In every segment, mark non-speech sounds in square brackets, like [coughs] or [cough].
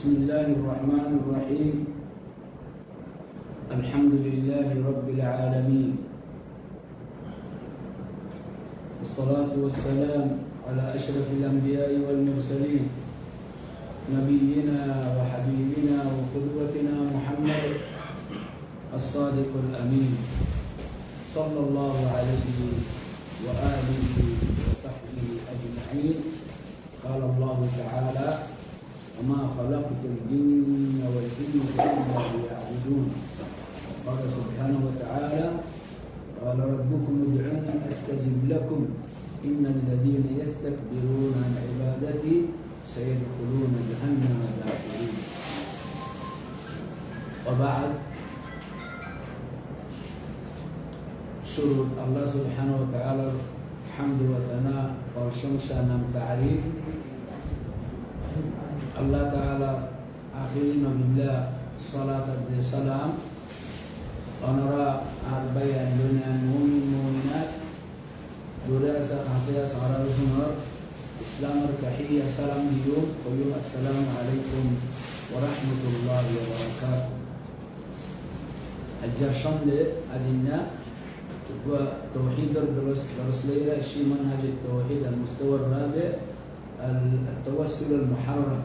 بسم الله الرحمن الرحيم. الحمد لله رب العالمين. والصلاة والسلام على أشرف الأنبياء والمرسلين. نبينا وحبيبنا وقدوتنا محمد الصادق الأمين. صلى الله عليه وآله وصحبه أجمعين. قال الله تعالى وما خلقت الجن والإنس إلا ليعبدون قال سبحانه وتعالى قال ربكم ادعوني أستجب لكم. إن الذين يستكبرون عن عبادتي سيدخلون جهنم داخلين. وبعد شروط الله سبحانه وتعالى الحمد وثناء والشمس نام تعريف الله تعالى آخرين بالله صلاة السلام. ونرى أربعين دنيا المؤمن المؤمنات دراسة خاصية صغار الجمهور إسلام التحية سلام اليوم. ويوم السلام عليكم ورحمة الله وبركاته. الجرشن لأذنا توحيد الدرس درس ليلة. شي منهج التوحيد المستوى الرابع. التوسل المحرم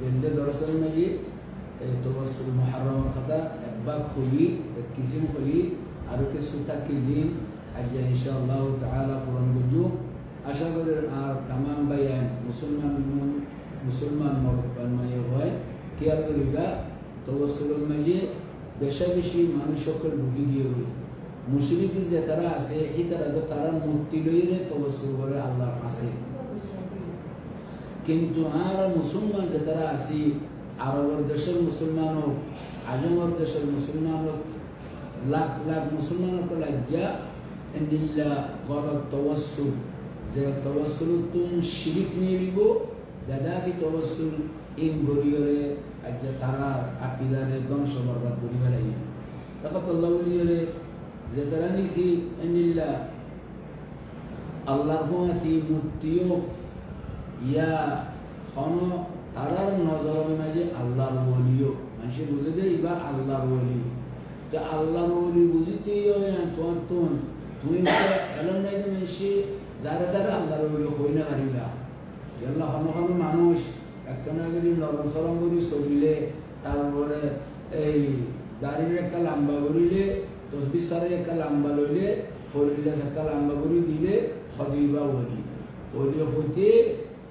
جلد درس المجيد التوسل المحرم خطا باك خوي كيسم خوي عرك السوتا كدين أجا إن شاء الله تعالى فرن بجو أشغل تمام بيان مسلمان مسلمان مرقان ما يغوي كي أبرغا توسل المجيد বেশাবেশি মানুষ সকল বুঝিয়ে রই মুশরিক যে তারা আছে এই তারা তো তারা মূর্তি লইরে তবসুর করে আল্লাহর কাছে কিন্তু আর মুসলমান যে তারা আছি, আরবের দেশের মুসলমান হোক আজমের দেশের মুসলমান হোক লাখ লাখ মুসলমানকে লজ্জা এন্দিল্লা গরব তবসুল যে তবসুল তুন শিরিক নিয়ে দিব দাদা কি তবসুল ইন গরিয়রে আজ তারা আকিদারে ধ্বংস বরবাদ করি ফেলাই তখন আল্লাহ বলিয়রে যে তারা নাকি এনিল্লা আল্লাহর হুয়াতি মূর্তিও ইয়া হন তারার নজরের মাঝে আল্লাহর বলিও মানুষে বুঝে দেয় এবার আল্লাহর বলি তো আল্লাহর বলি বুঝিতে তোমার তো তুমি এলম নাই যে মানুষে, যারা তারা আল্লাহর বলি হই না পারিবা এগুলো হন হন মানুষ, একখানা করে নরম সরম করে চলিলে, তারপরে এই দাড়ির একটা লাম্বা করিলে, তসবির সারে একটা লাম্বা লইলে ফরিলে একটা লাম্বা করে দিলে সদিবা বলি ওলি হইতে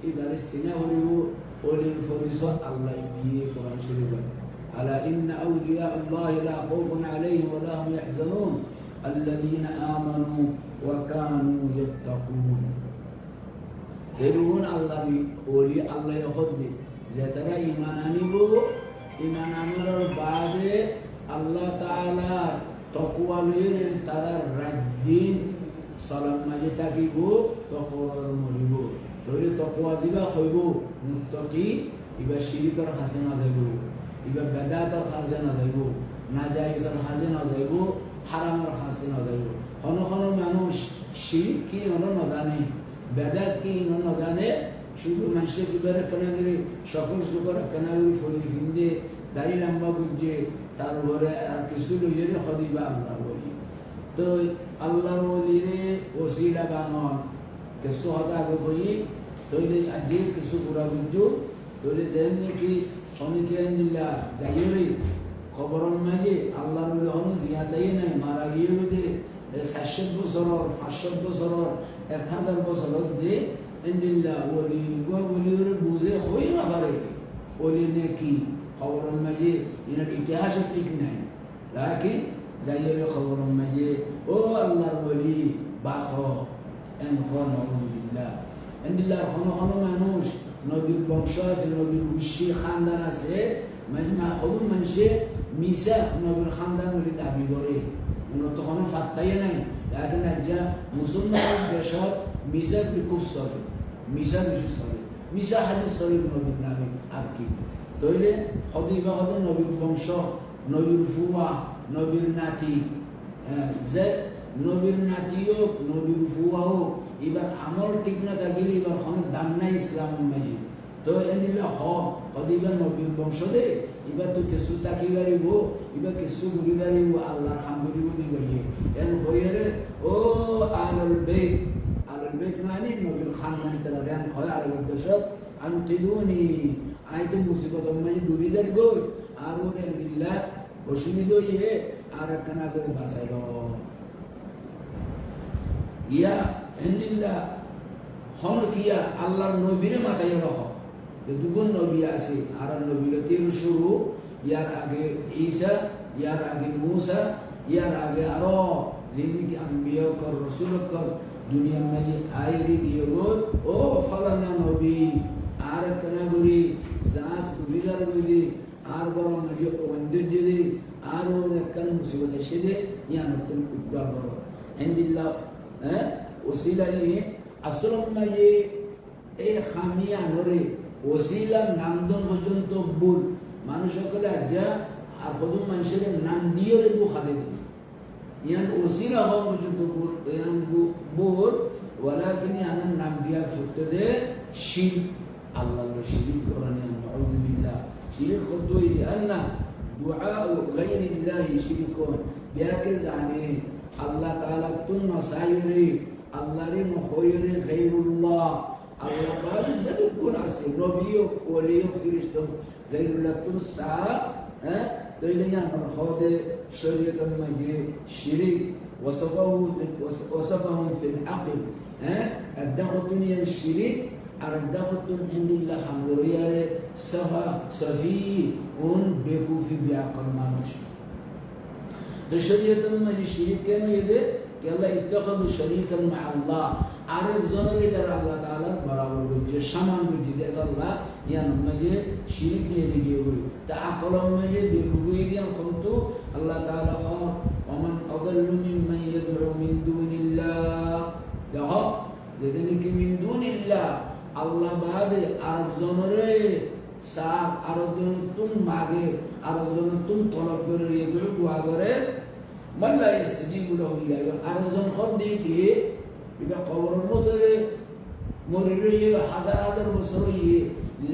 إذا سيناريو ولنفرزة الله يبيه قرآن شريفا ألا إن أولياء الله لا خوف عليهم ولا هم يحزنون. الذين آمنوا وكانوا يتقون. يدعون الله ولي الله يخدي زيتنا إيمانا نبو إيمانا نبو بعد الله تعالى. تقوى لين ترى الردين صلى الله عليه وسلم تقوى المريبو তকুয়া দিবা হইব মুত্তকি, ইবা শিরিকর হাসে না যাইব ইবা বেদাতর হাসে না যাইব নাজাইজর হাসে না যাইব হারামর হাসে না যাইব হন হন মানুষ শিরিক কি হন না জানে বেদাত কি হন না জানে শুধু মানুষের কিবারে কানাগিরি সকল সুকর কানাগিরি ফলি ফিন্দে, দাড়ি লম্বা গুজে তারপরে আর কিছু লইয়ে হদিবা আল্লাহ বলি। তো আল্লাহ বলিরে ওসিলা বানন কিছু হতা আগে তৈলে আগে কিছু পুরা বুঝো তৈলে যেমনি কি শ্রমিকে নিলা যাইরে খবরন মাঝে আল্লাহ হন জিয়াদাই নাই, মারা গিয়ে বলে সাতশত বছরর পাঁচশত বছরর, এক হাজার বছরত দে এন্ডিল্লা ওলি বলি বুঝে হই পারে ওলি নে কি? খবরন মাঝে ইনার ইতিহাসের ঠিক নাই। লাকিন যাইরে খবরন মাঝে ও আল্লাহর বলি, বাস এন খন আলহামদুলিল্লাহ এন্ডিল্লা খন খন মানুষ নবীর বংশ আছে নবীর উশি খানদান আছে সবুজ মানুষে মিশা নবীর খানদান বলে দাবি করে উন্নত কোনো ফাত্তাই নাই লাকিন আজ্ঞা মুসলমান দেশত মিশা খুব চলে মিশা বেশি চলে মিশা হাদিস চলে নবীর নামে আর কি তইলে সদি বা সদে নবীর বংশ নবীর ফুয়া নবীর নাতি যে নবীর নাতি হোক, নবীর ফুয়া হোক, এবার আমল ঠিক না থাকিলে এবার কোনো দাম নাই ইসলামের মাঝে তো এনিলে হ হদিবা নবীর বংশ দে ইবা তো কিছু তাকি গাড়িব ইবা কিছু ঘুরি গাড়িব আল্লাহ খান ঘুরিব দি গইয়ে এন হইরে ও আলল বেত আলল বেত মানে নবীর খান মানে তারা রেন হয় উদ্দেশ্য আনকিদুনি আই তো মুসিবত মানে ডুবি যাই গই, আর ওরে বিল্লাহ অসুবিধা ইয়ে আর একখানা করে বাঁচাইল। ইয়া হেন্দিল্লা হন কিয়া আল্লাহর নবীরে মাথায় রহ দুগুণ নবী আছে, আর নবীর তিন শুরু ইয়ার আগে ঈসা, ইয়ার আগে মুসা, ইয়ার আগে আরও যিনি আম্বিয়া কর, রসুল কর, দুনিয়ার মাঝে আইরি দিয়ে ও ফলানা নবী, আর কেনা করি জাস বুঝিদার বুঝি, আর মাঝে অন্যের যদি, আর ওর একখান মুসিবত এসে দে ইয়ান উদ্ধার করো। হেন্দিল্লা ওসিলা নিয়ে আসলম মাঝে এই খামিয়া নরে ওসিলার নামদন পর্যন্ত ভুল মানুষ সকলে আজ্ঞা, আর কত মানুষের নাম দিয়ে রেবু খাদে দিই ইয়ান ওসিলা হওয়া পর্যন্ত ভুল ওলা তিনি আনার নাম দিয়া ফুটতে দে শির। আল্লাহ শিরিক করানি আউযুবিল্লাহ শিরিক খদ্দই লিআন্না দুআউ গায়রিল্লাহি শিরকুন। বিয়াকে জানে আল্লাহ তাআলা তুন নসায়রে আল্লাহরে নহয়রে গায়রুল্লাহ আল্লাহ পাক সাদুকুন আসে নবীও ওলিও ফিরিস্তো গায়রুল্লাহ তুন সা হ্যাঁ তৈলিয়া হদে শরীয়তের মাঝে শিরিক وصفه وصفهم في العقل ها الدغتني الشريك আর দাহতুন ইন্দিল্লাহ খামগরিয়ারে সাফা সাফি উন বেকুফি বিয়াকল মানুষ তো শরীয়তের মাঝে শিরিক কেন এদের কে আল্লাহ ইত্তাখাদু শরীকান মা আল্লাহ আরেকজনের তারা আল্লাহ তাআলা বরাবর বুঝে সমান বুঝে দেয় আল্লাহ ইয়ান মাঝে শিরিক নিয়ে দিয়ে গই তা আকলম মাঝে বেকুফি দিয়ান কিন্তু আল্লাহ তাআলা খাও ومن أضل ممن يدعو من دون الله দেখো যেদিন কি মিন দুনিল্লাহ আল্লাহ বাদে আরেকজনরে সাপ আরেকজন তুম মাগে আরেকজন তুম তলব করে এগুলো দোয়া করে মাল্লা ইস্তিজিবু লাহু ইলা আরেকজন খদ দিয়ে কি? বিবা কবরের মধ্যে মরে রয়ে হাজার হাজার বছর ইয়ে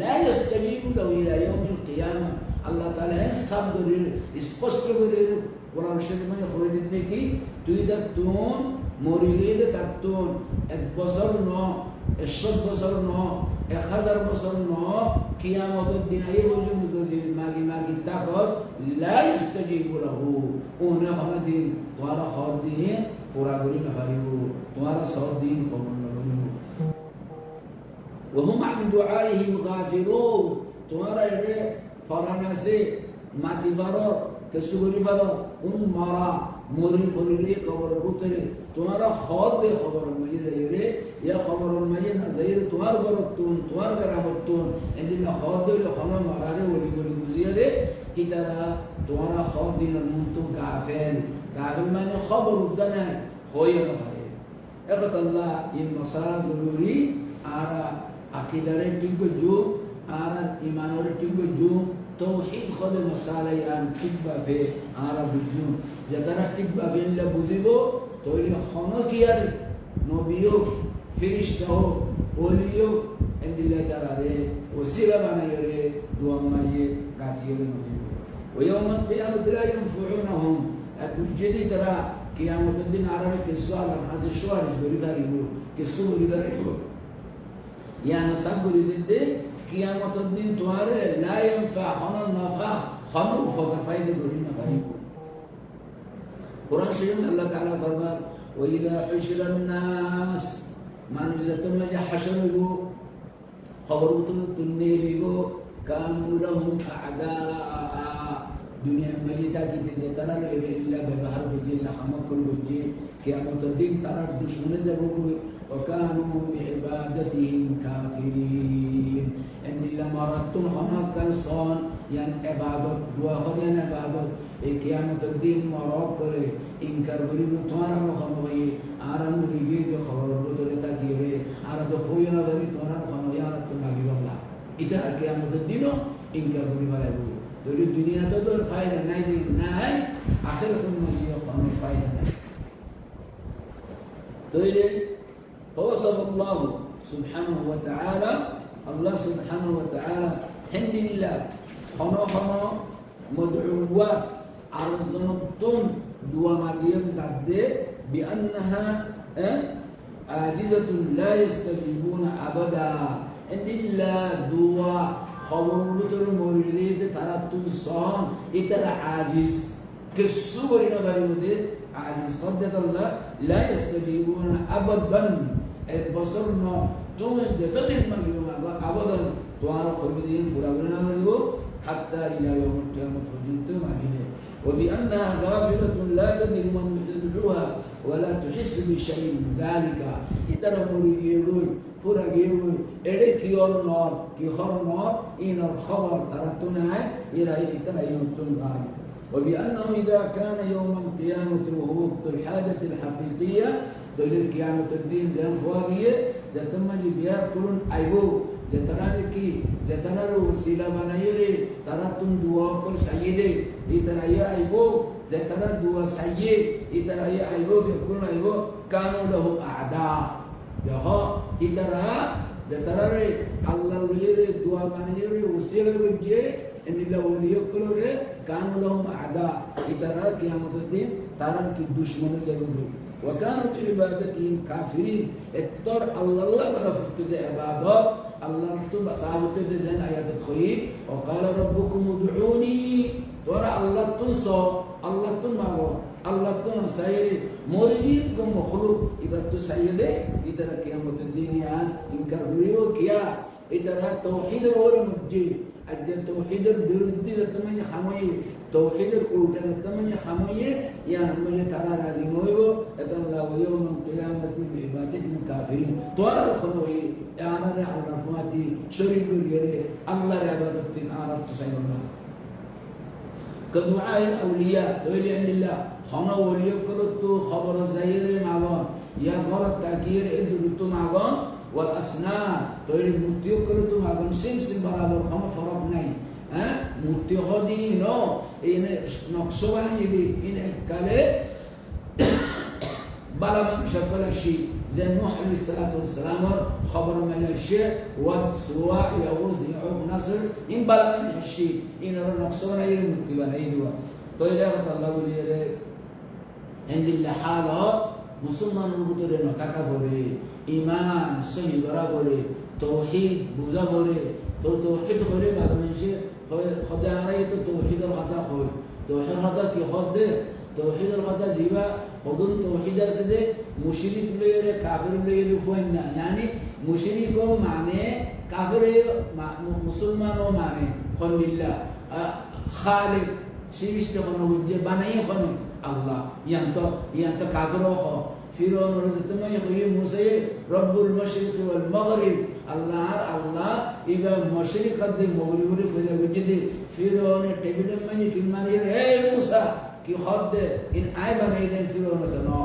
লা ইস্তিজিবু লাহু ইলা ইয়াউমিল কিয়ামা। আল্লাহ তাআলা হিসাব করে স্পষ্ট করে কোরআন শরীফ মানে হয়ে দিতে কি? তুই তার তুন, মরে গিয়ে তার তুন। এক বছর ন একশো বছর ন এক হাজার বছর ন কিয়ামতের দিন এই পর্যন্ত যদি মাগি মাগি তাকত লাই ইস্তাজিবু লাহু ওনে হনা দিন তোমার হর দিন পুরা করি নাপারিব তোমার সব দিন কবল নকরিব وهم عن دعائهم غافلون তোমারা এড়ে ফরান আছে মাটি পারো কেসু করি পারো উন মারা মরি ফরিরে খবর বুতরে তোমারা খদ দে খবর মাঝে যাই রে ইয়া খবর মাঝে না যাই রে তোমার গরব তুন, তোমার গরামত তুন। এদিন খদ দে খবর মারা রে ওলি গলি বুঝিয়ে রে কি তারা? তোমারা খদ দিন মুন্তু গাফেল। গাফেল মানে খবর উদ্দানে হয়ে না পারে। এখন আল্লাহ ইন মশালা জরুরি, আর আকিদারে ঠিক যুগ আর ইমানের توحيد خود مسالة يان تكبا في عرب الجون جدنا تكبا بين لبوزيبو تولي خمو كياري نبيو فرشته وليو عند الله تعالى وسيلة بنا يري دوام مالي قاتير نجيبو ويوم القيامة لا ينفعونهم الجدي ترى قيامة الدين عربي كسوال حاز شوار بريفاري بو كسو بريفاري بو يعني سب بريفاري কিয়ামতের দিন তোমারে লাইম ফা হনন নাফা হনু ফগর ফাইদে গরি না ভাই। কোরআন শরীফ আল্লাহ তাআলা ফরমান ওয়াইদা হুশরান নাস মানুষ যত মাঝে হাসর হইব। খবর মতো তুলনে লইব কামুলাহুম আদা দুনিয়ার মাঝে থাকিতে যে তারা এগুলা ব্যবহার করছে হামাকল করছে কেমন দিন তারা দুশ্মনে যাব وكانوا بعبادتهم كافرين ان لما ردتم هما كنصان يعني عبادت دعا خدين عبادت এই কিয়ামতের দিন মরক করে ইনকার করি তোমার মখানো ভাই আর আমি রিগে যে খবর ভিতরে তাকিয়ে রে আর তো হই না ধরি তোমার মখানো আর তো লাগি বাংলা এটা কিয়ামতের দিনও ইনকার করি বালাই دول الدنيا تدور فايدة ناي ناي آخركم نجيو قوم فايدة ناي. طيب، دول فوصف الله سبحانه وتعالى الله سبحانه وتعالى حمد الله خنا خنا مدعوة عرضنا الطن دوا مريم زاد بأنها آه، عاجزة لا يستجيبون أبدا. إن إلا دوا কবরগুলোতে মরিলে তারা তুসন এ তারা আজিজ। কিচ্ছু করি না পারি ওদের আজিজ কদ্দাত আল্লাহ, লা ইস্তাজিবুন আবাদান। এক বছর ন তুমি যতদিন মাগিব মাগো আবাদান। তোমার কইবে দিন পুরা করে না মাগিব হাত্তা ইলা ইয়াউমুল কিয়ামত পর্যন্ত মাগিবে وبأنها غافلة لا تدري من يدعوها ولا تحس بشيء من ذلك. إتنا مريجيروي فرجيروي إليك يور نار كي خر نار إن الخبر ترتنا إلى إتنا يمتن غالي وبأنه إذا كان يوم القيامة وهو وقت الحاجة الحقيقية دليل قيامة الدين زي الفواقية زي تمجي بياكلون أيبو زي ترانكي زي ترى وسيلة منايري ترى تندوا كل سيدي. إتنا يا أيبو زي ترى دوا سيد إتنا يا أيبو بيكون أيبو كانوا له أعداء يها إتنا زي ترى الله ليري دوا منايري وسيلة بيجي إن الله وليكلوا كانوا لهم أعداء إتنا قيامة الدين ترى كي دشمن جلوه وكانوا بعبادتهم كافرين اضطر الله الله برفضت ده عبادة الله تب صاحبت ده زين آيات الخير وقال ربكم ادعوني তোরা আল্লাহ তুই স আল্লাহ তুই মাগো আল্লাহ তুই সাইরে মরিদ গো মখলুক ইবার তুই সাইরে ইতারা কিয়ামতের দিন ইয়ান ইনকার হইও কিয়া? ইতারা তৌহিদের ওর মধ্যে। আজকে তৌহিদের বিরুদ্ধে তুমি খামাই তৌহিদের উল্টা তুমি খামাইয়ে ইয়ান মানে তারা রাজি হইব। এটা আল্লাহ হইও মন কিয়ামতের বিবাদে কাফির তোরা খলই ইয়ানারে আল্লাহ ফাতি শরীর গরে আল্লাহর ইবাদত তিন আরাত সাইবা كدعاء الأولياء تقول عند الله. خنا ولي كرتو خبر الزهير معهم يا قرة تأكير إدرتو معهم والأسنان تقول متيو كرتو معهم سم سم برابر خما فرق ناي. ها؟ متيو خدي نو. إن نقصوا يدي. إن كله [coughs] بلا من شكل شيء زي نوح عليه الصلاة والسلام خبر من الشيء ود سواء يغوث يعوق نصر إن بلا من الشيء إن نقصونا يرمت بلا يدوا طيب يا الله ولي عند الله حالة মুসলমানের ভিতরে নটাকা করে ইমান সহি করা করে তৌহিদ বুঝা করে তো তৌহিদ করে বাদ মানুষে খদে আনাই তো তৌহিদের কথা কই তৌহিদ কথা কি খদ দে তৌহিদের কথা জিবা দে মুশরিক লইরে কাফির লইরে ফুয়ান না yani মুশরিক ও মানে কাফির মুসলমান ও মানে খন্দিল্লা খালিক সৃষ্টি কোনো বুঝে বানাই খনে Allah yang to yang to kafroho Firaun rezeki yang Musa Rabbul Masyriq wal Maghrib Allah Allah iba masyriq qad maghrib ri fira wajdi Firaun tebidam mani kimani hey Musa ki khad in ay banay den Firaun tano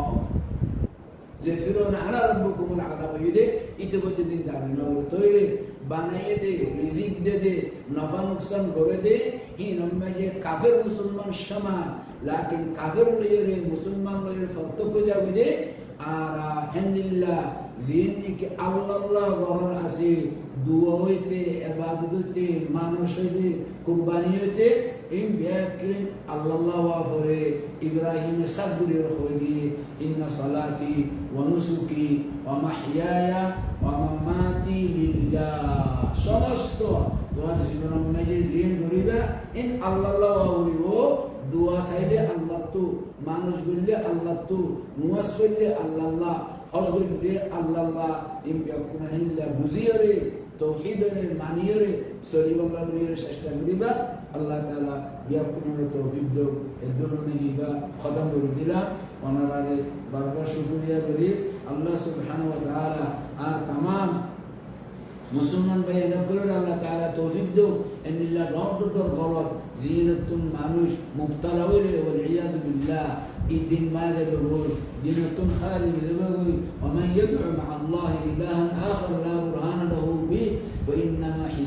যে ফিরোন আনা রব্বকুম আলাদা হইলে ইতে করতে দিন দাবি নয় তৈরি। বানাইয়ে দে, রিজিক দে দে, নফা নুকসান করে দে। হি নম্মা যে কাফের মুসলমান সমান, লাকিন কাফের লইয়ে মুসলমান লইয়ে ফর্ত পূজা বুঝে আর হেন্দিল্লা জিন্নি কি আল্লাহ গরণ আছে, দুয়া হইতে, এবাদত হইতে, মানুষ হইতে, কুরবানি হইতে এই ব্যাকিন আল্লাহ ওয়াফরে ইব্রাহিম সাবুরের হইলি ইন্না সালাতি ওয়া নুসুকি ওয়া মাহইয়ায়া ওয়া মামাতি লিল্লাহ সমস্ত তোমার জীবনের মাঝে জিন ধরিবা ইন আল্লাহ ওয়াফরিব দোয়া চাইলে আল্লাহ তো মানুষ বললে আল্লাহ তো নুয়াজ করলে আল্লাহ হজ করলে আল্লাহ ইম ব্যাকুনা হিল্লা বুঝিয়রে তৌহিদের মানিয়রে সরি বাংলা বলিয়রে চেষ্টা করিবা আল্লাহ তালা বিয়া পুনর তৌহিদ এদরুনি জিবা খতম করে দিলা। ওনারারে বারবার শুকরিয়া করি। আল্লাহ সুবহান ওয়া তাআলা আর তামাম মুসলমান ভাই নকলের আল্লাহ তাআলা তৌফিক দেও। এন্নিল্লাহ রব দর গলত, জিনাতুন মানুষ মুবতালা হইলে, ওয়াল ইয়াদ বিল্লাহ ইদিন মাযা দরুল জিনাতুন খারিজ দেবগই ওয়া মান আল্লাহ ইলাহান আখার, লা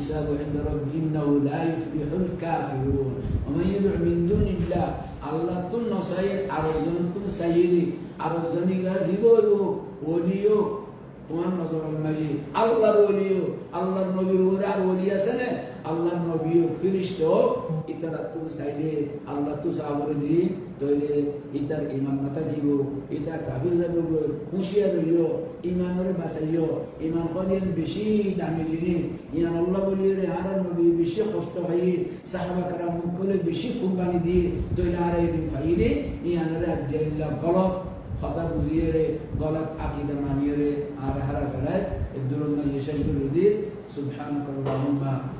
فإنما حسابه عند ربه إنه لا يفلح الكافرون ومن يدعو من دون الله الله تن سيد أرزن تن سيدي أرزني غازبو وليو তোমার নজরের মাঝে আল্লাহর ওলিও আল্লাহর নবীর ওরে আর ওলি আছে না আল্লাহর নবীও ফিরিস্ত ইতার তুর সাইডে আল্লাহ তু সাবরে দি তইলে ইতার ইমান মাথা দিব ইতা কাবির যাব হুঁশিয়ার হইও ইমানরে বাঁচাইও ইমান কদিন বেশি দামি জিনিস ইয়ান আল্লাহ বলিয়ে রে আর নবী বেশি কষ্ট পাই সাহাবা কারাম মুখ করে বেশি কুরবানি দিয়ে তইলে আর একদিন ফাইরে ইয়ানরে আজ্জাইল্লাহ গলত কথা বুঝিয়ে রে গলত আকিদা মানিয়ে রে আর হারা বেড়ায় الدرون শেষ করে দিন سبحانك اللهم